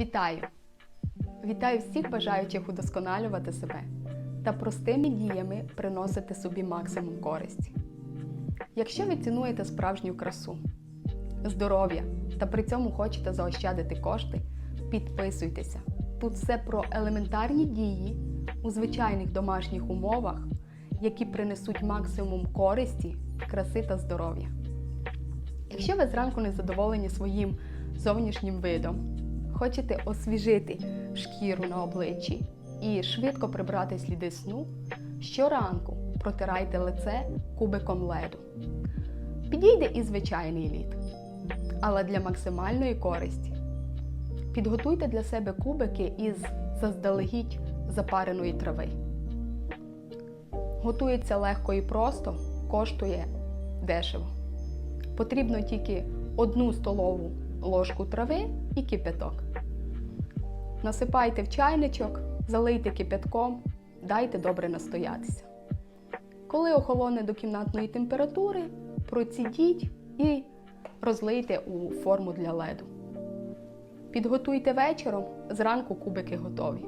Вітаю! Вітаю всіх бажаючих удосконалювати себе та простими діями приносити собі максимум користі. Якщо ви цінуєте справжню красу, здоров'я та при цьому хочете заощадити кошти, підписуйтеся. Тут все про елементарні дії у звичайних домашніх умовах, які принесуть максимум користі, краси та здоров'я. Якщо ви зранку не задоволені своїм зовнішнім видом, хочете освіжити шкіру на обличчі і швидко прибрати сліди сну, щоранку протирайте лице кубиком леду. Підійде і звичайний лід. Але для максимальної користі підготуйте для себе кубики із заздалегідь запареної трави. Готується легко і просто, коштує дешево. Потрібно тільки одну столову ложку трави і кипяток. Насипайте в чайничок, залийте кипятком, дайте добре настоятися. Коли охолоне до кімнатної температури, процідіть і розлийте у форму для леду. Підготуйте вечором, зранку кубики готові.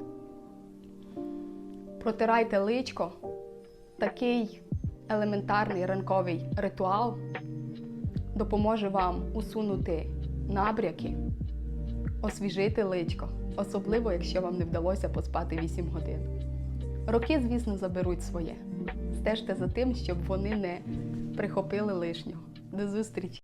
Протирайте личко. Такий елементарний ранковий ритуал допоможе вам усунути набряки, освіжити личко, особливо, якщо вам не вдалося поспати 8 годин. Роки, звісно, заберуть своє. Стежте за тим, щоб вони не прихопили лишнього. До зустрічі!